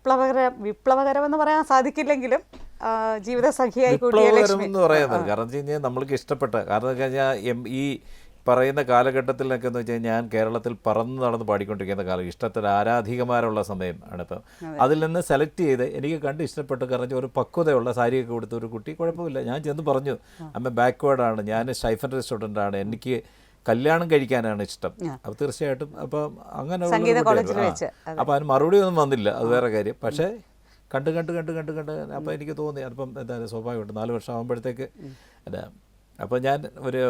വിപ്ലവകര വിപ്ലവകരമെന്ന് പറയാൻ സാധിക്കില്ലെങ്കിലും ജീവിത സഖിയായി എന്ന് പറയുന്നത് കാരണം വെച്ച് കഴിഞ്ഞാൽ നമ്മൾക്ക് ഇഷ്ടപ്പെട്ട കാരണം കഴിഞ്ഞാൽ ഈ പറയുന്ന കാലഘട്ടത്തിലൊക്കെ എന്ന് വെച്ചാൽ ഞാൻ കേരളത്തിൽ പറന്ന് നടന്ന് പാടിക്കൊണ്ടിരിക്കുന്ന കാലം ഇഷ്ടത്തിൽ ആരാധികമാരുള്ള സമയം ആണ് ഇപ്പം. അതിൽ നിന്ന് സെലക്ട് ചെയ്ത് എനിക്ക് കണ്ട് ഇഷ്ടപ്പെട്ട് കാരണം ഒരു പക്വതയുള്ള സാരിയൊക്കെ കൊടുത്ത ഒരു കുട്ടി കുഴപ്പമില്ല. ഞാൻ ചെന്ന് പറഞ്ഞു അമ്മ ബാക്ക്വേർഡാണ് ഞാൻ സ്റ്റൈഫൻ സ്റ്റുഡന്റ് ആണ്. എനിക്ക് കല്യാണം കഴിക്കാനാണ് ഇഷ്ടം. അപ്പോൾ തീർച്ചയായിട്ടും അപ്പം അങ്ങനെ അപ്പോൾ അതിന് മറുപടി ഒന്നും വന്നില്ല. അത് വേറെ കാര്യം. പക്ഷേ കണ്ട് കണ്ട് കണ്ട് കണ്ട് കണ്ട് അപ്പോൾ എനിക്ക് തോന്നി അപ്പം എന്താ സ്വാഭാവികമായിട്ട് നാല് വർഷം ആകുമ്പോഴത്തേക്ക് എന്താ അപ്പോൾ ഞാൻ ഒരു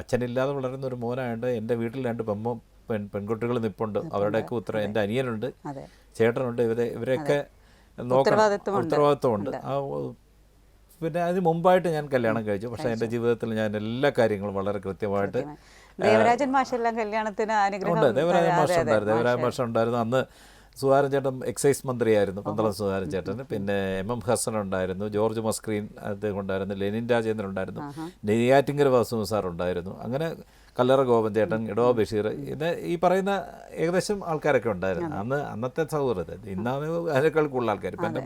അച്ഛനില്ലാതെ വളരുന്ന ഒരു മോനായതുകൊണ്ട് എന്റെ വീട്ടിൽ രണ്ട് പെമ്മ പെൺ പെൺകുട്ടികൾ നിപ്പുണ്ട്. അവരുടെയൊക്കെ ഉത്തരം എന്റെ അനിയനുണ്ട്. അതെ. ചേട്ടനുണ്ട്. ഇവരെ ഇവരെയൊക്കെ നോക്കണം. ഉത്തരവാദിത്വമുണ്ട്. ആ പിന്നെ അതിന് മുമ്പായിട്ട് ഞാൻ കല്യാണം കഴിച്ചു. പക്ഷേ എന്റെ ജീവിതത്തിൽ ഞാൻ എല്ലാ കാര്യങ്ങളും വളരെ കൃത്യമായിട്ട് ദേവരാജൻ മാഷെല്ലാം കല്യാണത്തിന് അനുഗ്രഹം ഉണ്ട്. ദേവരാജ മാഷ് ഉണ്ടായിരുന്നു. ദേവരാജൻ മാഷ്. മാഷ് ഉണ്ടായിരുന്നു. അന്ന് സുഹാരൻ ചേട്ടൻ എക്സൈസ് മന്ത്രിയായിരുന്നു പന്തളം സുഹാരൻ ചേട്ടൻ. പിന്നെ എം എം ഹസൻ ഉണ്ടായിരുന്നു ജോർജ് മസ്ക്രീൻ അദ്ദേഹം ഉണ്ടായിരുന്നു ലെനിൻ രാജേന്ദ്രൻ ഉണ്ടായിരുന്നു നെയ്യാറ്റിങ്കര വാസു സാർ ഉണ്ടായിരുന്നു. അങ്ങനെ കല്ലറ ഗോപഞ്ചേട്ടൻ ഇടവ ബഷീർ ഇത് ഈ പറയുന്ന ഏകദേശം ആൾക്കാരൊക്കെ ഉണ്ടായിരുന്നു. അന്ന് അന്നത്തെ സൗഹൃദം ഇന്നാണ് അതിനേക്കാൾ കൂടുതൽ ആൾക്കാർ ഇപ്പം എന്റെ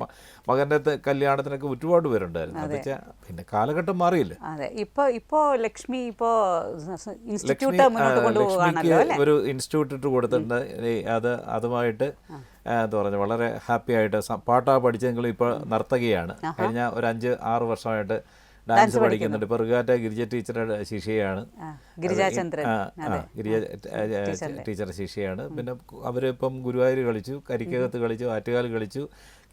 മകന്റെ കല്യാണത്തിനൊക്കെ ഒരുപാട് പേരുണ്ടായിരുന്നു. എന്ന് വെച്ചാൽ പിന്നെ കാലഘട്ടം മാറിയില്ല? അതെ. ഇപ്പോൾ ഇപ്പോ ലക്ഷ്മി ഇപ്പോ ലക്ഷ്മി ഇൻസ്റ്റിറ്റ്യൂട്ട് ആ, ലക്ഷ്മിക്ക് ഒരു ഇൻസ്റ്റിറ്റ്യൂട്ട് ഇട്ട് കൊടുത്തിട്ടുണ്ട്. അത് അതുമായിട്ട് എന്താ പറഞ്ഞ വളരെ ഹാപ്പി ആയിട്ട് പാട്ടാണ് പാട്ടാ പഠിച്ചെങ്കിലും ഇപ്പോൾ നർത്തകിയാണ്. കഴിഞ്ഞ ഒരു അഞ്ച് ആറ് വർഷമായിട്ട് ഡാൻസ് പഠിക്കുന്നുണ്ട്. പെറുകാറ്റ ഗിരിജ ടീച്ചറുടെ ശിഷ്യയാണ്. ഗിരിജാചന്ദ്രൻ ഗിരിജ ടീച്ചറുടെ ശിഷ്യയാണ്. പിന്നെ അവരിപ്പം ഗുരുവായൂർ കളിച്ചു കരിക്കകത്ത് കളിച്ചു ആറ്റുകാൽ കളിച്ചു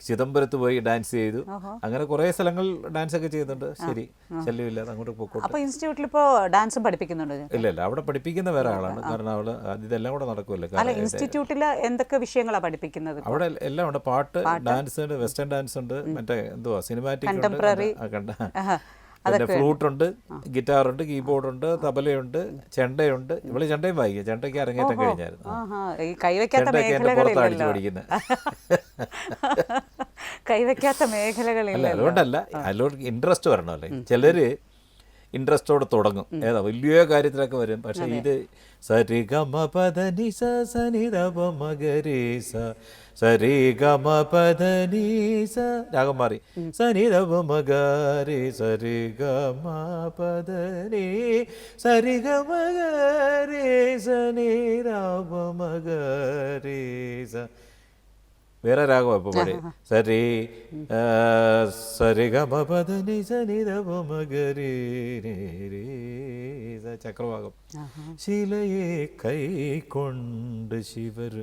ചിദംബരത്ത് പോയി ഡാൻസ് ചെയ്തു. അങ്ങനെ കുറെ സ്ഥലങ്ങൾ ഡാൻസ് ഒക്കെ ചെയ്യുന്നുണ്ട് ശരി ശല്യമില്ലാതെ അങ്ങോട്ട് പോക്കോട്ടെ. അപ്പോൾ ഇൻസ്റ്റിറ്റ്യൂട്ടിൽ ഇപ്പോ ഡാൻസ് പഠിപ്പിക്കുന്നുണ്ട് ഇല്ല ഇല്ല. അവിടെ പഠിപ്പിക്കുന്ന വേറെ ആളാണ്. കാരണം അവൾ ഇതെല്ലാം കൂടെ നടക്കുമല്ലോ ഇൻസ്റ്റിറ്റ്യൂട്ടിൽ എന്തൊക്കെ വിഷയങ്ങളാണ് പഠിപ്പിക്കുന്നത് അവിടെ എല്ലാം ഉണ്ട്. പാട്ട് ഡാൻസ് ഉണ്ട് വെസ്റ്റേൺ ഡാൻസ് ഉണ്ട് മറ്റേ എന്തുവാ സിനിമാറ്റിക് ഉണ്ട് ഫ്ലൂട്ട് ഉണ്ട് ഗിറ്റാർ ഉണ്ട് കീബോർഡ് ഉണ്ട് തബലയുണ്ട് ചെണ്ടയുണ്ട്. ഇവൾ ചെണ്ടയും വായിക്കും ചെണ്ടയ്ക്ക് അരങ്ങേറ്റം കഴിഞ്ഞായിരുന്നു. എന്റെ ചെണ്ടയൊക്കെ എന്റെ പുറത്ത് അടിച്ച് മേഖലകളില്ലല്ലോ പഠിക്കുന്നത് കൈവയ്ക്കാത്ത മേഖലകളില്ല അതുകൊണ്ടല്ല. അതിലോട്ട് ഇൻട്രസ്റ്റ് വരണമല്ലേ? ചിലര് ഇൻട്രസ്റ്റോടെ തുടങ്ങും. ഏതാ വലിയ കാര്യത്തിലൊക്കെ വരും. പക്ഷെ ഇത് സരി ഗമ പദനി സനി സരി ഗമ പദനി സ രാഗം മാറി. സനി രവ പ മ ഗ രി സരി ഗമ പദനി സരി ഗമ ഗരി സനി രവ വേറെ രാഗം ഇപ്പോൾ പാടി. സരി സരി ഗമ പദനി സനി ധ പ മ ഗ രി രി രി സ ചക്രവാകം. ശിലയെ കൈകൊണ്ട് ശിവർ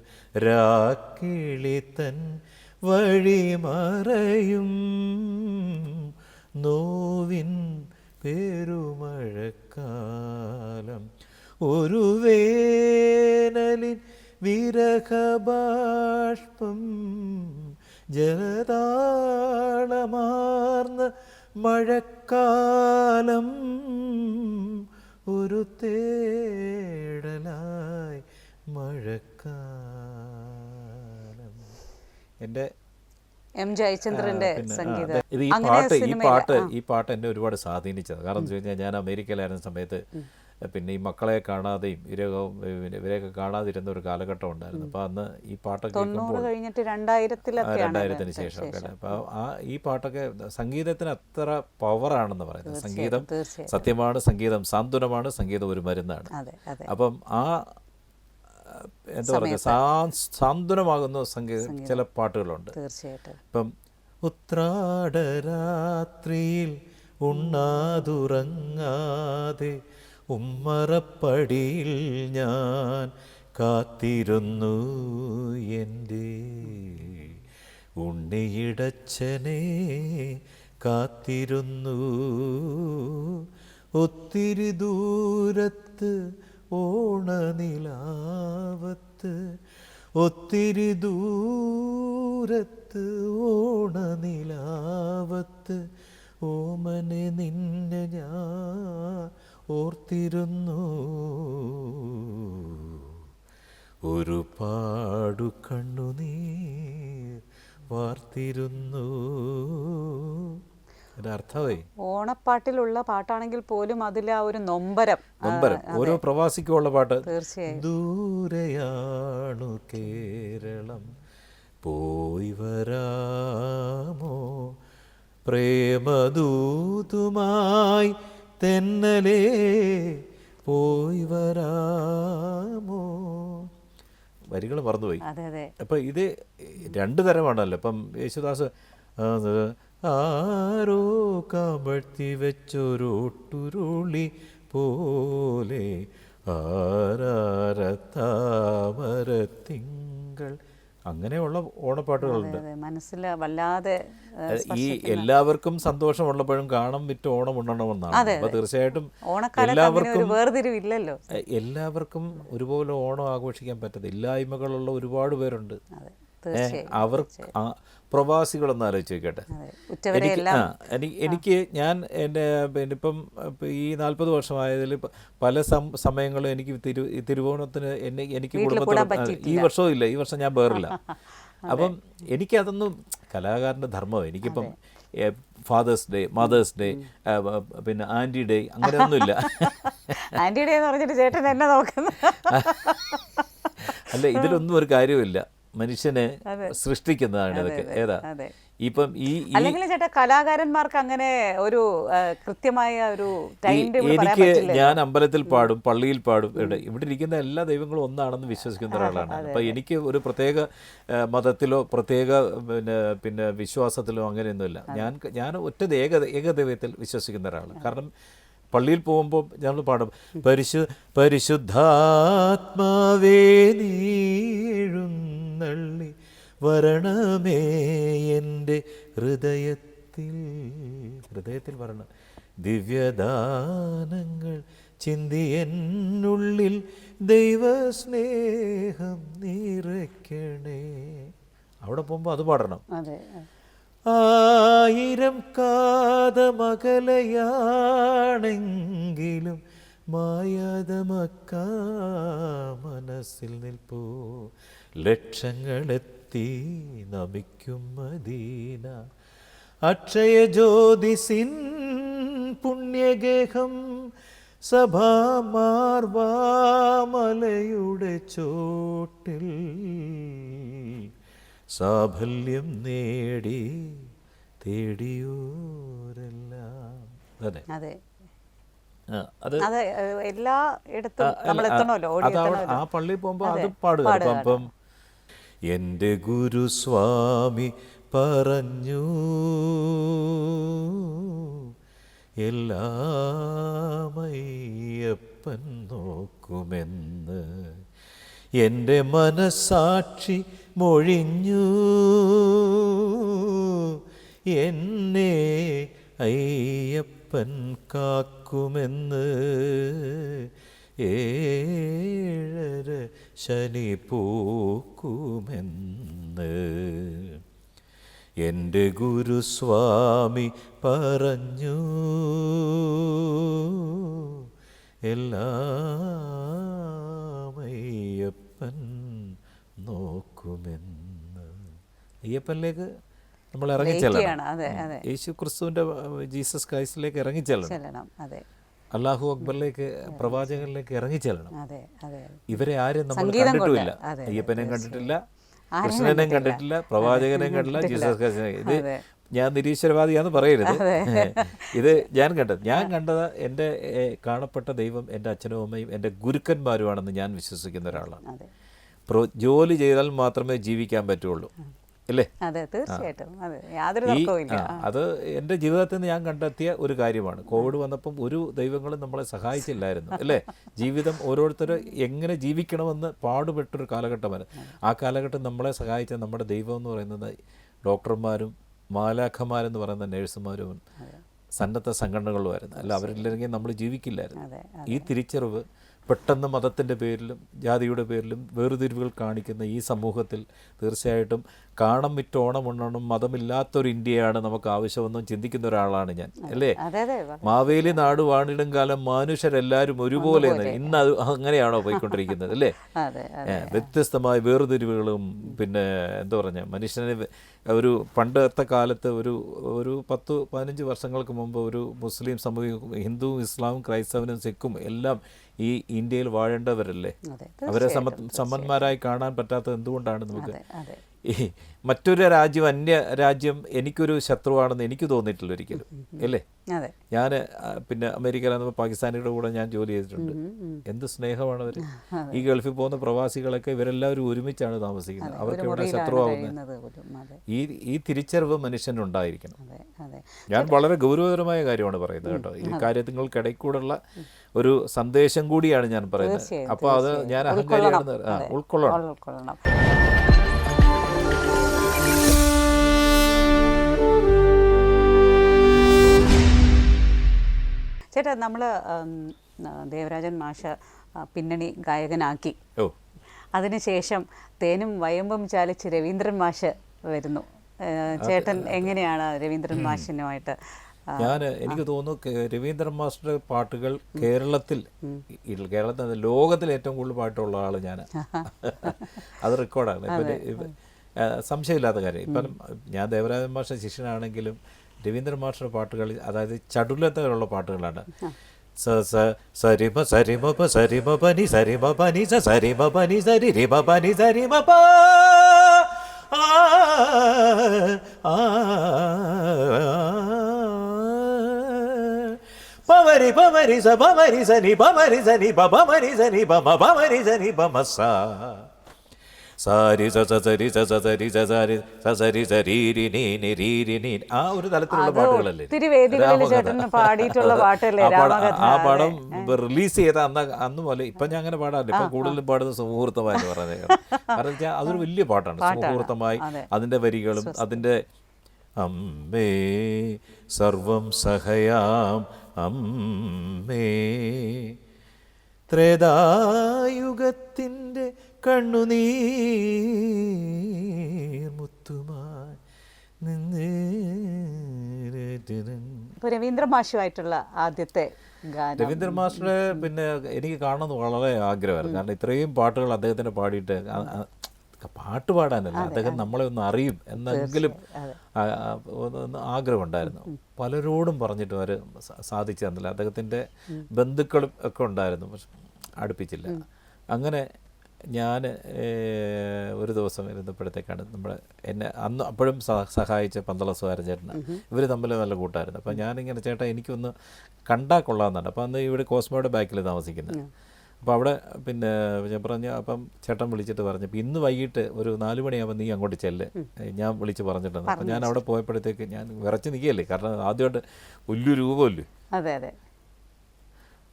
രാക്കിളിത്തൻ വഴി മറയും. നോവിൻ പെരുമഴക്കാലം ഒരു വേനലിൻ വിരഹബാഷ്പം ജലതാളമാർന്ന മഴക്കാലം ഒരു തേടലായി മഴക്കാലം. എന്റെ എം ജയചന്ദ്രന്റെ സംഗീതം. ഇത് ഈ അങ്ങനെ പാട്ട് ഈ പാട്ട് ഈ പാട്ട് എന്നെ ഒരുപാട് സ്വാധീനിച്ചത്. കാരണം എന്ന് വെച്ച് കഴിഞ്ഞാൽ ഞാൻ അമേരിക്കയിലായിരുന്ന സമയത്ത് പിന്നെ ഈ മക്കളെ കാണാതെയും ഇരകവും ഇവരെയൊക്കെ കാണാതിരുന്ന ഒരു കാലഘട്ടം ഉണ്ടായിരുന്നു. അപ്പൊ അന്ന് ഈ പാട്ടൊക്കെ കേൾക്കുമ്പോൾ കഴിഞ്ഞിട്ട് രണ്ടായിരത്തിന് ശേഷം ഒക്കെ അപ്പോൾ ആ ഈ പാട്ടൊക്കെ സംഗീതത്തിന് അത്ര പവറാണെന്ന് പറയുന്നത്. സംഗീതം സത്യമാണ് സംഗീതം സാന്ത്വനമാണ് സംഗീതം ഒരു മരുന്നാണ്. അപ്പം ആ എന്താ പറയുക സാന്ത്വനമാകുന്ന സംഗീതം. ചില പാട്ടുകളുണ്ട്. തീർച്ചയായിട്ടും. ഇപ്പം ഉത്രാടരാത്രിയിൽ ഉണ്ണാതുറങ്ങാതെ ഉമ്മറപ്പടിയിൽ ഞാൻ കാത്തിരുന്നു എന്റെ ഉണ്ണിയിടച്ചനെ കാത്തിരുന്നു. ഒത്തിരി ദൂരത്ത് ഓണനിലാവത്ത് ഒത്തിരി ദൂരത്ത് ഓണനിലാവത്ത് ഓമനെ നിന്നെ ഞാൻ ഓർത്തിരുന്നു. ഒരു പാടു കണ്ണുനീർ വാർത്തിരുന്നു. ഓണപ്പാട്ടിലുള്ള പാട്ടാണെങ്കിൽ പോലും അതിൽ ആ ഒരു നൊമ്പരം. നൊമ്പരം. നമ്പരം ഓരോ പ്രവാസിക്കുമുള്ള പാട്ട്. തീർച്ചയായും. ദൂരെയാണു കേരളം. പോയി വരാമോ? പ്രേമദൂതുമായി തെന്നലേ പോയി വരാമോ? വരികൾ മറന്നുപോയി. അപ്പൊ ഇത് രണ്ടു തരമാണല്ലോ. ഇപ്പം യേശുദാസ് ആരോ കമഴ്ത്തി വെച്ചൊരുട്ടുരുളി പോലെ ആരാരത്താമരത്തിങ്കൾ അങ്ങനെയുള്ള ഓണപ്പാട്ടുകളുണ്ട്. മനസ്സിൽ വല്ലാതെ ഈ എല്ലാവർക്കും സന്തോഷമുള്ളപ്പോഴും കാണം വിറ്റ് ഓണം ഉണ്ണണമെന്നാണ്. അപ്പൊ തീർച്ചയായിട്ടും എല്ലാവർക്കും വേർതിരിവില്ലല്ലോ. എല്ലാവർക്കും ഒരുപോലെ ഓണം ആഘോഷിക്കാൻ പറ്റത്തില്ല. ഇല്ലായ്മകളുള്ള ഒരുപാട് പേരുണ്ട്. അതെ ഏ, തീർച്ചയായും. അവർ ആ, പ്രവാസികളൊന്ന് ആലോചിച്ച് നോക്കട്ടെ എനിക്ക് ആ, എനിക്ക് എനിക്ക് ഞാൻ എന്റെ പിന്നെ ഇപ്പം ഈ നാൽപ്പത് വർഷമായതിൽ പല സം സമയങ്ങളും എനിക്ക് തിരു തിരുവോണത്തിന് എന്നെ എനിക്ക് കുടുംബത്തോട് ഈ വർഷവും ഇല്ല ഈ വർഷം ഞാൻ വേറില്ല. അപ്പം എനിക്കതൊന്നും കലാകാരന്റെ ധർമ്മം എനിക്കിപ്പം ഫാദേഴ്സ് ഡേ മദേഴ്സ് ഡേ പിന്നെ ആന്റി ഡേ അങ്ങനെയൊന്നുമില്ല. ഡേ എന്ന് പറഞ്ഞിട്ട് ചേട്ടൻ എന്നെ നോക്കുന്നു. അല്ല ഇതിലൊന്നും ഒരു കാര്യമില്ല മനുഷ്യനെ സൃഷ്ടിക്കുന്നതാണ് ഇതൊക്കെ. ഏതാ. ഇപ്പം ഈ അല്ലെങ്കിൽ ചേട്ടാ കലാകാരന്മാർക്ക് അങ്ങനെ ഒരു കൃത്യമായ ഒരു എനിക്ക് ഞാൻ അമ്പലത്തിൽ പാടും പള്ളിയിൽ പാടും ഇവിടെ ഇവിടെ ഇരിക്കുന്ന എല്ലാ ദൈവങ്ങളും ഒന്നാണെന്ന് വിശ്വസിക്കുന്ന ഒരാളാണ്. അപ്പൊ എനിക്ക് ഒരു പ്രത്യേക മതത്തിലോ പ്രത്യേക പിന്നെ പിന്നെ വിശ്വാസത്തിലോ അങ്ങനെയൊന്നുമില്ല. ഞാൻ ഞാൻ ഒറ്റ ഏക ഏകദൈവത്തിൽ വിശ്വസിക്കുന്ന ഒരാളാണ്. കാരണം പള്ളിയിൽ പോകുമ്പോൾ ഞങ്ങൾ പാടും പരിശു പരിശുദ്ധാത്മാവേ നീഴുന്നള്ളി വരണമേ എന്റെ ഹൃദയത്തിൽ. ഹൃദയത്തിൽ വരണം. ദിവ്യദാനങ്ങൾ ചിന്തി എന്നുള്ളിൽ ദൈവസ്നേഹം നിറയ്ക്കണേ. അവിടെ പോകുമ്പോൾ അത് പാടണം. ആയിരം കാതമകലയാണെങ്കിലും മായാതമക്ക മനസ്സിൽ നിൽപ്പൂ. ലക്ഷങ്ങളെത്തി നമിക്കും മദീന. അക്ഷയ ജ്യോതിസിൻ പുണ്യഗേഹം സഭാമാർവാമലയുടെ ചോട്ടിൽ സാഫല്യം നേടി തേടിയോരെല്ലാം. അതെ. അതെ. എല്ലാ ഇടത്തും ആ, നമ്മൾ എത്തണമല്ലോ ആ പള്ളിയിൽ പോകുമ്പോൾ അത് പാടുക അപ്പം എന്റെ ഗുരുസ്വാമി പറഞ്ഞു. എല്ലാമയ്യപ്പൻ നോക്കുമെന്ന് എന്റെ മനസാക്ഷി മൊഴിഞ്ഞു. എന്നെ അയ്യപ്പൻ കാക്കുമെന്ന് ഏഴര ശനി പൂക്കുമെന്ന്. എന്റെ ഗുരുസ്വാമി പറഞ്ഞു. എല്ലാമയ്യപ്പൻ നോക്കുമെന്ന്. അയ്യപ്പനിലേക്ക് നമ്മൾ ഇറങ്ങിച്ചെല്ലണം. അതെ യേശു ക്രിസ്തുവിന്റെ ജീസസ് ക്രൈസ്റ്റിലേക്ക് ഇറങ്ങിച്ചെല്ലണം. ചെല്ലണം. അതെ. അള്ളാഹു അക്ബറിലേക്ക് പ്രവാചകനിലേക്ക് ഇറങ്ങിച്ചെല്ലണം ഇവരെ ആരും നമ്മൾ കണ്ടിട്ടില്ല കണ്ടിട്ടുമില്ല. അയ്യപ്പനെയും കണ്ടിട്ടില്ല കൃഷ്ണനെയും കണ്ടിട്ടില്ല. പ്രവാചകനെയും കണ്ടില്ല ജീസസ് ഇത് ഞാൻ നിരീശ്വരവാദിയാന്ന് പറയരുത്. ഇത് ഞാൻ കണ്ടത് ഞാൻ കണ്ടത് എന്റെ കാണപ്പെട്ട ദൈവം എന്റെ അച്ഛനും അമ്മയും എന്റെ ഗുരുക്കന്മാരുമാണെന്ന് ഞാൻ വിശ്വസിക്കുന്ന ഒരാളാണ്. ജോലി ചെയ്താൽ മാത്രമേ ജീവിക്കാൻ പറ്റുള്ളൂ. അല്ലേ അതെ തീർച്ചയായിട്ടും. അതെ യാതൊരു അത് എന്റെ ജീവിതത്തിൽ നിന്ന് ഞാൻ കണ്ടെത്തിയ ഒരു കാര്യമാണ്. കോവിഡ് വന്നപ്പം ഒരു ദൈവങ്ങളും നമ്മളെ സഹായിച്ചില്ലായിരുന്നു അല്ലേ ജീവിതം ഓരോരുത്തർ എങ്ങനെ ജീവിക്കണമെന്ന് പാടുപെട്ടൊരു കാലഘട്ടമായിരുന്നു ആ കാലഘട്ടം നമ്മളെ സഹായിച്ച നമ്മുടെ ദൈവം എന്ന് പറയുന്നത് ഡോക്ടർമാരും മാലാഖമാരെന്ന് പറയുന്ന നഴ്സുമാരും സന്നദ്ധ സംഘടനകളുമായിരുന്നു. അല്ല അവരില്ലെങ്കിൽ നമ്മൾ ജീവിക്കില്ലായിരുന്നു. ഈ തിരിച്ചറിവ് പെട്ടെന്ന് മതത്തിന്റെ പേരിലും ജാതിയുടെ പേരിലും വേർതിരിവുകൾ കാണിക്കുന്ന ഈ സമൂഹത്തിൽ തീർച്ചയായിട്ടും കാണം വിറ്റോണം ഉണ്ണണം മതമില്ലാത്തൊരു ഇന്ത്യയാണ് നമുക്ക് ആവശ്യമെന്നും ചിന്തിക്കുന്ന ഒരാളാണ് ഞാൻ അല്ലേ? മാവേലി നാട് വാണിടും കാലം മനുഷ്യരെല്ലാവരും ഒരുപോലെ. ഇന്ന് അത് അങ്ങനെയാണോ പോയിക്കൊണ്ടിരിക്കുന്നത് അല്ലേ? വ്യത്യസ്തമായ വേർതിരിവുകളും പിന്നെ എന്താ പറഞ്ഞ മനുഷ്യനെ ഒരു പണ്ടത്തെ കാലത്ത് ഒരു ഒരു പത്ത് പതിനഞ്ച് വർഷങ്ങൾക്ക് മുമ്പ് ഒരു മുസ്ലിം സമൂഹം ഹിന്ദുവും ഇസ്ലാമും ക്രൈസ്തവനും സിഖും എല്ലാം ഈ ഇന്ത്യയിൽ വാഴേണ്ടവരല്ലേ? അവരെ സമ സമ്പന്മാരായി കാണാൻ പറ്റാത്തത് എന്തുകൊണ്ടാണ് നമുക്ക്? ഈ മറ്റൊരു രാജ്യം അന്യ രാജ്യം എനിക്കൊരു ശത്രുവാണെന്ന് എനിക്ക് തോന്നിയിട്ടില്ല ഒരിക്കലും. അല്ലേ? ഞാൻ പിന്നെ അമേരിക്കയിലാകുമ്പോൾ പാകിസ്ഥാനിയുടെ കൂടെ ഞാൻ ജോലി ചെയ്തിട്ടുണ്ട്. എന്ത് സ്നേഹമാണ് അവർ ഈ ഗൾഫിൽ പോകുന്ന പ്രവാസികളൊക്കെ ഇവരെല്ലാവരും ഒരുമിച്ചാണ് താമസിക്കുന്നത്. അവർക്ക് ഇവിടെ ശത്രുവാകുന്നത് ഈ ഈ തിരിച്ചറിവ് മനുഷ്യനുണ്ടായിരിക്കണം. ഞാൻ വളരെ ഗൗരവതരമായ കാര്യമാണ് പറയുന്നത് കേട്ടോ. ഈ കാര്യങ്ങൾക്കിടയ്ക്കൂടുള്ള ഒരു സന്ദേശം കൂടിയാണ് ഞാൻ പറയുന്നത്. അപ്പോൾ അത് ഞാൻ അഹങ്കാരിയാണെന്ന് ഉൾക്കൊള്ളണം. ചേട്ടാ നമ്മൾ ദേവരാജൻ മാഷ പിന്നണി ഗായകനാക്കി. ഓ. അതിനുശേഷം തേനും വയമ്പും ചാലിച്ച് രവീന്ദ്രൻ മാഷ് വരുന്നു. ചേട്ടൻ എങ്ങനെയാണ് രവീന്ദ്രൻ മാഷിനുമായിട്ട് ഞാൻ എനിക്ക് തോന്നുന്നു രവീന്ദ്രൻ മാസ്റ്റർ പാട്ടുകൾ കേരളത്തിൽ കേരളത്തിൽ ലോകത്തിൽ ഏറ്റവും കൂടുതൽ പാട്ടുള്ള ആൾ ഞാൻ അത് റെക്കോർഡാണ് സംശയമില്ലാത്ത കാര്യം. ഇപ്പം ഞാൻ ദേവരാജൻ മാഷ ശിഷ്യനാണെങ്കിലും രവീന്ദ്രൻ മാഷ്ടറുടെ പാട്ടുകൾ അതായത് ചടുലതകളുള്ള പാട്ടുകളാണ് സ സ സരിമ സരിമ സരിമ പനി സരിമ പനി സരിമ പനി സരി രിമ പനി സരിമ പ പമരി പമരി സ പവരി സനി പവരി സനി പ പമരി സനി പമ പവരി സനി പമ സ സാരി സ സ സരി സസരി സ സരി സ സാരി സ സരി സരീരി നീ രീരി ആ ഒരു തലത്തിലുള്ള പാട്ടുകളല്ലേ. പാടിയിട്ടുള്ള പാട്ടല്ലേ ആ പടം- റിലീസ് ചെയ്ത അന്ന് അന്ന് പോലെ ഇപ്പൊ ഞാൻ അങ്ങനെ പാടാറില്ല. ഇപ്പൊ കൂടുതലും പാടുന്ന സുമുഹൂർത്തമായി എന്ന് പറയുന്നത് കാരണം വെച്ചാൽ അതൊരു വലിയ പാട്ടാണ്. സുമുഹൂർത്തമായി അതിന്റെ വരികളും അതിന്റെ അമ്മേ സർവം സഹയാം അമ്മേ. ത്രേതായുഗത്തിന്റെ കണ്ണുനീർ മുത്തുമായി നിന്ന് രവീന്ദ്ര മാഷുമായിട്ടുള്ള ആദ്യത്തെ ഗാനം. രവീന്ദ്ര മാസ്റ്ററെ പിന്നെ എനിക്ക് കാണണമെന്ന് വളരെ ആഗ്രഹമായിരുന്നു. കാരണം ഇത്രയും പാട്ടുകൾ അദ്ദേഹത്തിന് പാടിയിട്ട് പാട്ട് പാടാനല്ല അദ്ദേഹം നമ്മളെ ഒന്ന് അറിയും എന്നെങ്കിലും ആഗ്രഹമുണ്ടായിരുന്നു. പലരോടും പറഞ്ഞിട്ട് അവർ സാധിച്ചു തന്നില്ല അദ്ദേഹത്തിന്റെ ബന്ധുക്കളും ഒക്കെ ഉണ്ടായിരുന്നു പക്ഷെ അടുപ്പിച്ചില്ല. അങ്ങനെ ഞാൻ ഒരു ദിവസം ഇരുന്നപ്പോഴത്തേക്കാണ് നമ്മുടെ എന്നെ അന്ന് അപ്പോഴും സഹായിച്ച പന്തള സുഹാരൻ ചേട്ടന്. ഇവർ തമ്മിൽ നല്ല കൂട്ടായിരുന്നു. അപ്പം ഞാനിങ്ങനെ ചേട്ടാ എനിക്കൊന്ന് കണ്ടാൽ കൊള്ളാമെന്നുണ്ട് അപ്പം അന്ന് ഇവിടെ കോസ്മോയുടെ ബാക്കിൽ താമസിക്കുന്നത് അപ്പോൾ അവിടെ പിന്നെ ഞാൻ പറഞ്ഞു അപ്പം ചേട്ടൻ വിളിച്ചിട്ട് പറഞ്ഞു "ഇപ്പം ഇന്ന് വൈകിട്ട് ഒരു നാല് മണിയാകുമ്പോൾ നീ അങ്ങോട്ട് ചെല്ല്. ഞാൻ വിളിച്ച് പറഞ്ഞിട്ടുണ്ട്. അപ്പം ഞാൻ അവിടെ പോയപ്പോഴത്തേക്ക് ഞാൻ വിറച്ച് നിൽക്കുകയല്ലേ? കാരണം ആദ്യമായിട്ട് വലിയ രൂപമല്ലേ? അതെ അതെ.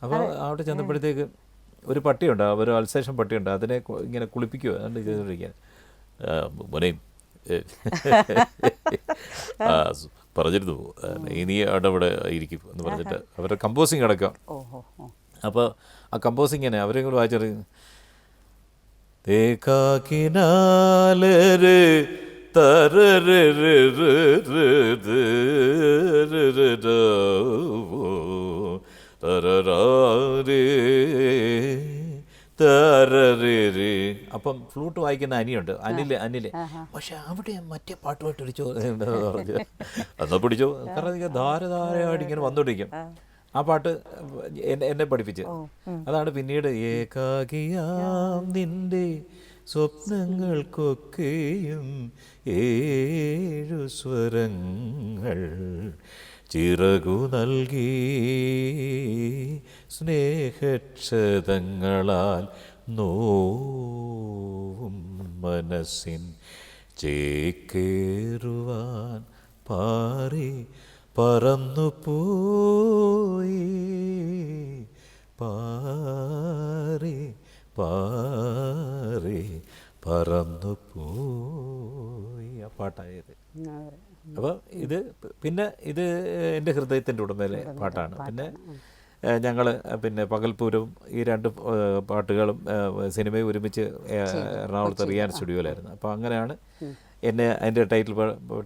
അപ്പോൾ അവിടെ ചെന്നപ്പോഴത്തേക്ക് ഒരു പട്ടിയുണ്ട് ഒരു അൽസേഷൻ പട്ടിയുണ്ട് അതിനെ ഇങ്ങനെ കുളിപ്പിക്കുക അതുകൊണ്ട് ചെയ്തുകൊണ്ടിരിക്കാൻ മോനെയും പറഞ്ഞിരുന്നു ഇനി അവിടെ ഇവിടെ ഇരിക്കും എന്ന് പറഞ്ഞിട്ട് അവരുടെ കമ്പോസിങ് അടക്കം അപ്പോൾ ആ കമ്പോസിങ് തന്നെ അവരെ കൂടെ വായിച്ചറിയും തേക്കാക്കിനാലര് അപ്പം ഫ്ലൂട്ട് വായിക്കുന്ന അനിയുണ്ട്. അനിൽ അനിൽ. പക്ഷെ അവിടെ മറ്റേ പാട്ടുമായിട്ട് ചോദ്യം പറഞ്ഞു? എന്നാ പിടിച്ചോ? കാരണം ഇങ്ങനെ ധാര ധാരയായിട്ട് ഇങ്ങനെ വന്നോണ്ടിരിക്കും. ആ. പാട്ട് എന്നെ എന്നെ പഠിപ്പിച്ച്. അതാണ് പിന്നീട് ഏകാകിയാം നിന്റെ സ്വപ്നങ്ങൾക്കൊക്കെയും ഏഴു സ്വരങ്ങൾ ചിറകു നൽകി. സ്നേഹക്ഷതങ്ങളാൽ നോവും മനസ്സിൻ ചേക്കേറുവാൻ പാറി പറന്നു പോയി പാറി പാറി പറന്നു പോയി ആ പാട്ടായത്. അപ്പോൾ ഇത് പിന്നെ ഇത് എന്റെ ഹൃദയത്തിന്റെ ഉടമയിലെ പാട്ടാണ്. പിന്നെ ഞങ്ങൾ പിന്നെ പകൽപൂരവും ഈ രണ്ട് പാട്ടുകളും സിനിമയും ഒരുമിച്ച് എറണാകുളത്ത് റിയാൻ സ്റ്റുഡിയോയിലായിരുന്നു. അപ്പോൾ അങ്ങനെയാണ് എന്നെ അതിന്റെ ടൈറ്റിൽ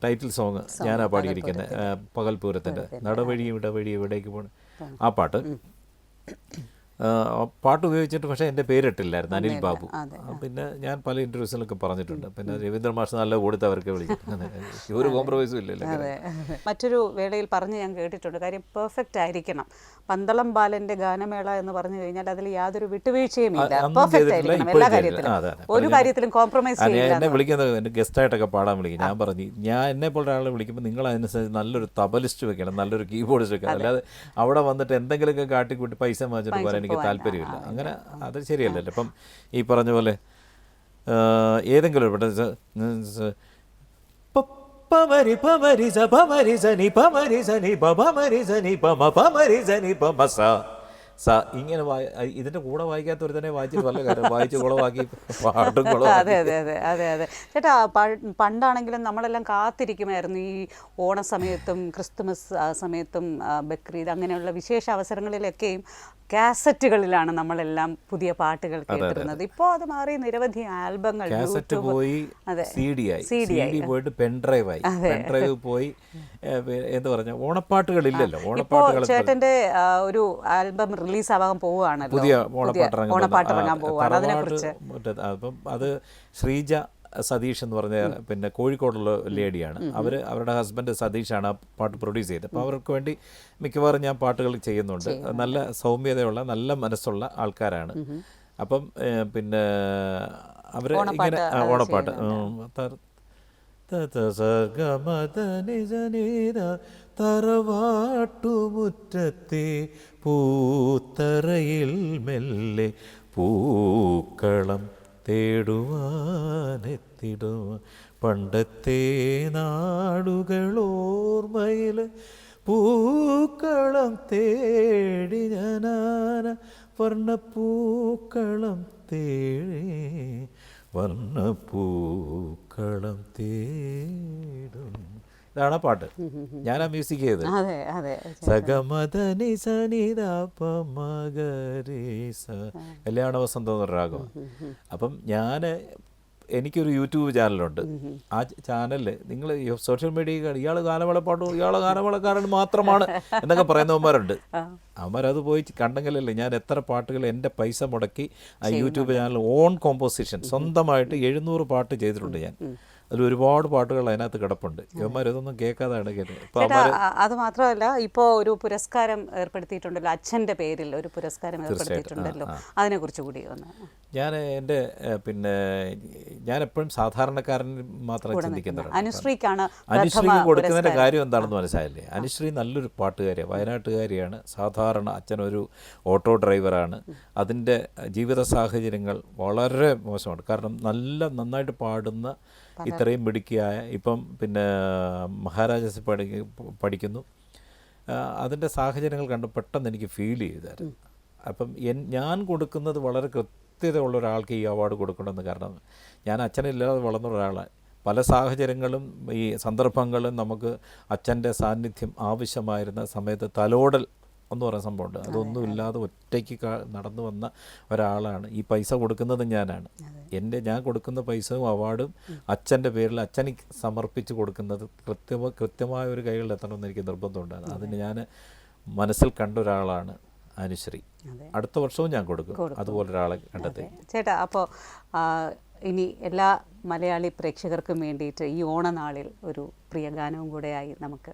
ടൈറ്റിൽ സോങ് ഞാനാ പാടിയിരിക്കുന്നത് പകൽപൂരത്തിന്റെ. നടവഴിയും ഇടവഴി എവിടേക്ക് പോകണം ആ. പാട്ട്. പാട്ട് ഉപയോഗിച്ചിട്ട് പക്ഷേ എന്റെ പേരിട്ടില്ലായിരുന്നു അനിൽ ബാബു. പിന്നെ ഞാൻ പല ഇന്റർവ്യൂസിലൊക്കെ പറഞ്ഞിട്ടുണ്ട്. പിന്നെ രവീന്ദ്ര മാഷ് നല്ല കൊടുത്തവർക്ക് വിളിക്കും. ഒരു കോംപ്രമൈസും ഇല്ലല്ലോ മറ്റൊരു വേളയിൽ പറഞ്ഞ് ഞാൻ കേട്ടിട്ടുണ്ട്. കാര്യം പെർഫെക്റ്റ് ആയിരിക്കണം. പന്തളം ബാലന്റെ ഗാനമേള എന്ന് പറഞ്ഞു കഴിഞ്ഞാൽ അതിൽ യാതൊരു വിട്ടുവീഴ്ചയും ഇല്ല. പെർഫെക്റ്റ് ആയിരിക്കണം എല്ലാ കാര്യത്തിലും. ഒരു കാര്യത്തിലും കോംപ്രമൈസ് എന്നെ വിളിക്കുന്നത് എന്റെ ഗസ്റ്റായിട്ടൊക്കെ പാടാൻ വിളിക്കും. ഞാൻ പറഞ്ഞു ഞാൻ എന്നെ പോലെ ഒരാളെ വിളിക്കുമ്പോൾ നിങ്ങൾ അതിനനുസരിച്ച് നല്ലൊരു തബലിസ്റ്റ് വെക്കണം നല്ലൊരു കീബോർഡിസ്റ്റ് വെക്കണം. അല്ലാതെ അവിടെ വന്നിട്ട് എന്തെങ്കിലുമൊക്കെ കാട്ടിക്കൂട്ടി പൈസ വാങ്ങിച്ചിട്ട് പോരാൻ എനിക്ക് താല്പര്യമില്ല. അങ്ങനെ അത് ശരിയല്ലല്ലോ ഇപ്പം ഈ പറഞ്ഞ പോലെ ഏതെങ്കിലും ഒരു പമരി പമരി സ പമരി സനി പമരി സനി പമരി സനി പമ പമരി സനി പമ സ സ ഇങ്ങനെ ഇതിന്റെ കൂടെ വായിക്കാത്ത ഒരു തന്നെ വായിച്ചിട്ട് വല്ല കാര്യം വായിച്ച് കുളവാക്കി പാട്ടും അതെ അതെ അതെ അതെ അതെ. ചേട്ടാ പണ്ടാണെങ്കിലും നമ്മളെല്ലാം കാത്തിരിക്കുമായിരുന്നു ഈ ഓണ സമയത്തും ക്രിസ്തുമസ് സമയത്തും ബക്രീദ് അങ്ങനെയുള്ള വിശേഷ അവസരങ്ങളിലൊക്കെയും കാസറ്റുകളിലാണ് നമ്മളെല്ലാം പുതിയ പാട്ടുകൾ കേട്ടിരുന്നത്. ഇപ്പോൾ അത് മാറി നിരവധി ആൽബങ്ങൾ കാസറ്റ് പോയി. സി ഡി ആയി. സി ഡി പോയിട്ട് പെൻഡ്രൈവ് ആയി. പെൻഡ്രൈവ് പോയി എന്താ പറഞ്ഞ ഓണപ്പാട്ടുകളില്ലല്ലോ. ഇപ്പോ ഓണപ്പാട്ടുകൾ ചേട്ടന്റെ ഒരു ആൽബം റിലീസ് ആവാൻ പോവുകയാണല്ലോ പുതിയ ഓണപ്പാട്ട്. ഓണപ്പാട്ട് ഇറങ്ങാൻ പോവുകയാണ് അതിനെ കുറിച്ച് അത് ശ്രീജ സതീഷ് എന്ന് പറഞ്ഞ പിന്നെ കോഴിക്കോടുള്ള ലേഡിയാണ്. അവർ അവരുടെ ഹസ്ബൻഡ് സതീഷാണ് ആ പാട്ട് പ്രൊഡ്യൂസ് ചെയ്തത്. അപ്പോൾ അവർക്ക് വേണ്ടി മിക്കവാറും ഞാൻ പാട്ടുകൾ ചെയ്യുന്നുണ്ട്. നല്ല സൗമ്യതയുള്ള നല്ല മനസ്സുള്ള ആൾക്കാരാണ്. അപ്പം പിന്നെ അവർ ഇങ്ങനെ ഓണപ്പാട്ട്. തറവാട്ടുമുറ്റത്തെ പൂത്തറയിൽ മെല്ലെ പൂക്കളം തേടുവാനെത്തിടുവാൻ. പണ്ടത്തെ നാടുകളോർമ്മയിൽ പൂക്കളം തേടി ഞാനാന വർണപ്പൂക്കളം തേടി വർണപ്പൂക്കളം തേടും ഇതാണ് പാട്ട്. ഞാൻ ആ മ്യൂസിക് ചെയ്ത് സഗമദനി കല്യാണ വസന്തം എന്ന് പറഞ്ഞ അപ്പം ഞാൻ എനിക്കൊരു യൂട്യൂബ് ചാനലുണ്ട്. ആ ചാനലിൽ നിങ്ങൾ സോഷ്യൽ മീഡിയ ഇയാൾ ഗാനമേള പാടും ഇയാൾ ഗാനമേളക്കാരൻ മാത്രമാണ് എന്നൊക്കെ പറയുന്നവന്മാരുണ്ട് അവന്മാരത് പോയി കണ്ടെങ്കിലല്ലേ ഞാൻ എത്ര പാട്ടുകൾ എന്റെ പൈസ മുടക്കി ആ യൂട്യൂബ് ചാനൽ ഓൺ കോമ്പോസിഷൻ സ്വന്തമായിട്ട് എഴുന്നൂറ് പാട്ട് ചെയ്തിട്ടുണ്ട് ഞാൻ. അതിൽ ഒരുപാട് പാട്ടുകൾ അതിനകത്ത് കിടപ്പുണ്ട്. ഇവന്മാരതൊന്നും കേൾക്കാതാണ് കേട്ടത് അത് മാത്രമല്ല ഇപ്പോൾ ഒരു പുരസ്കാരം ഏർപ്പെടുത്തിയിട്ടുണ്ടല്ലോ അച്ഛന്റെ പേരിൽ ഒരു പുരസ്കാരം ഏർപ്പെടുത്തിയിട്ടുണ്ടല്ലോ. അതിനെക്കുറിച്ച് കൂടി ഒന്ന്. ഞാൻ എന്റെ പിന്നെ ഞാൻ എപ്പോഴും സാധാരണക്കാരൻ മാത്രം ചിന്തിക്കുന്നവരാണ്. അനുശ്രീക്കാണ് അനുശ്രീക്ക് കൊടുക്കുന്നതിന്റെ കാര്യം എന്താണെന്ന് മനസ്സിലായില്ലേ? അനുശ്രീ നല്ലൊരു പാട്ടുകാരിയാണ് വയനാട്ടുകാരിയാണ്. സാധാരണ അച്ഛനൊരു ഓട്ടോ ഡ്രൈവറാണ്. അതിന്റെ ജീവിത സാഹചര്യങ്ങൾ വളരെ മോശമാണ്. കാരണം നല്ല നന്നായിട്ട് പാടുന്ന ഇത്രയും മിടുക്കിയായ ഇപ്പം പിന്നെ മഹാരാജാസ് പഠി പഠിക്കുന്നു. അതിന്റെ സാഹചര്യങ്ങൾ കണ്ട് പെട്ടെന്ന് എനിക്ക് ഫീൽ ചെയ്തായിരുന്നു. അപ്പം എൻ ഞാൻ കൊടുക്കുന്നത് വളരെ കൃത്യത ഉള്ള ഒരാൾക്ക് ഈ അവാർഡ് കൊടുക്കണമെന്ന് കാരണം ഞാൻ അച്ഛനില്ലാതെ വളർന്ന ഒരാളാണ്. പല സാഹചര്യങ്ങളും ഈ സന്ദർഭങ്ങളും നമുക്ക് അച്ഛന്റെ സാന്നിധ്യം ആവശ്യമായിരുന്ന സമയത്ത് തലോടൽ എന്ന് പറയുന്ന സംഭവമുണ്ട്. അതൊന്നും ഇല്ലാതെ ഒറ്റയ്ക്ക് നടന്നു വന്ന ഒരാളാണ്. ഈ പൈസ കൊടുക്കുന്നത് ഞാനാണ്. എന്റെ ഞാൻ കൊടുക്കുന്ന പൈസയും അവാർഡും അച്ഛന്റെ പേരിൽ അച്ഛന് സമർപ്പിച്ച് കൊടുക്കുന്നത് കൃത്യമ കൃത്യമായ ഒരു കൈകളിൽ എത്തണമെന്ന് എനിക്ക് നിർബന്ധമുണ്ടായിരുന്നു അതിന് ഞാൻ മനസ്സിൽ കണ്ട ഒരാളാണ് അനുശ്രീ. അടുത്ത വർഷവും ഞാൻ കൊടുക്കും. അതുപോലെ ഒരാളെ കണ്ടെത്തി. ചേട്ടാ അപ്പോൾ ഇനി എല്ലാ മലയാളി പ്രേക്ഷകർക്കും വേണ്ടിയിട്ട് ഈ ഓണനാളിൽ ഒരു പ്രിയ ഗാനവും കൂടെയായി നമുക്ക്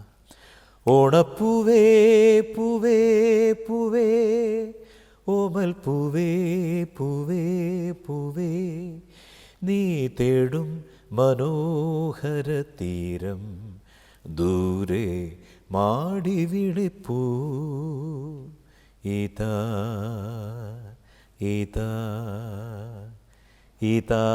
ഓണപ്പൂവേ പൂവേ പൂവേ. ഓമൽ പൂവേ പൂവേ പൂവേ. നീ തേടും മനോഹര തീരം ദൂരെ മാടി വിളിപ്പൂ. ഇതാ ഇതാ ഇതാ.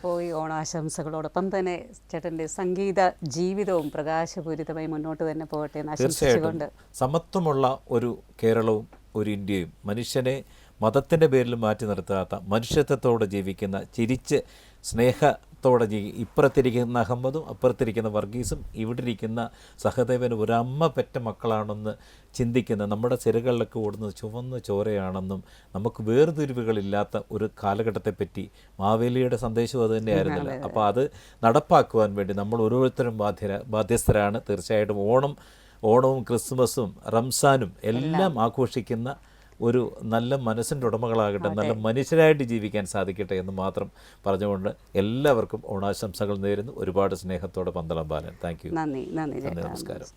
അപ്പോൾ ഈ ഓണാശംസകളോടൊപ്പം തന്നെ ചേട്ടന്റെ സംഗീത ജീവിതവും പ്രകാശപൂരിതമായി മുന്നോട്ട് തന്നെ പോകട്ടെ എന്ന് ആശംസിച്ചുകൊണ്ട് സമത്വമുള്ള ഒരു കേരളവും ഒരു ഇന്ത്യയും മനുഷ്യനെ മതത്തിന്റെ പേരിൽ മാറ്റി നിർത്താത്ത മനുഷ്യത്വത്തോടെ ജീവിക്കുന്ന ചിരിച്ച് സ്നേഹത്തോടെ ജീവി ഇപ്പുറത്തിരിക്കുന്ന അഹമ്മദും അപ്പുറത്തിരിക്കുന്ന വർഗീസും ഇവിടെ ഇരിക്കുന്ന സഹദേവനും ഒരമ്മ പെറ്റ മക്കളാണെന്ന് ചിന്തിക്കുന്ന നമ്മുടെ സിരകളിലൊക്കെ ഓടുന്നത് ചുവന്ന ചോരയാണെന്നും നമുക്ക് വേർതിരിവുകളില്ലാത്ത ഒരു കാലഘട്ടത്തെപ്പറ്റി മാവേലിയുടെ സന്ദേശം അത് തന്നെയായിരുന്നല്ലോ. അപ്പോൾ അത് നടപ്പാക്കുവാൻ വേണ്ടി നമ്മൾ ഓരോരുത്തരും ബാധ്യര ബാധ്യസ്ഥരാണ്. തീർച്ചയായിട്ടും ഓണം ഓണവും ക്രിസ്മസും റംസാനും എല്ലാം. ആഘോഷിക്കുന്ന ഒരു നല്ല മനസ്സിന്റെ ഉടമകളാകട്ടെ നല്ല മനുഷ്യരായിട്ട് ജീവിക്കാൻ സാധിക്കട്ടെ എന്ന് മാത്രം പറഞ്ഞുകൊണ്ട് എല്ലാവർക്കും ഓണാശംസകൾ നേരുന്നു. ഒരുപാട് സ്നേഹത്തോടെ പന്തളം ബാലൻ. താങ്ക് യു നന്ദി നമസ്കാരം.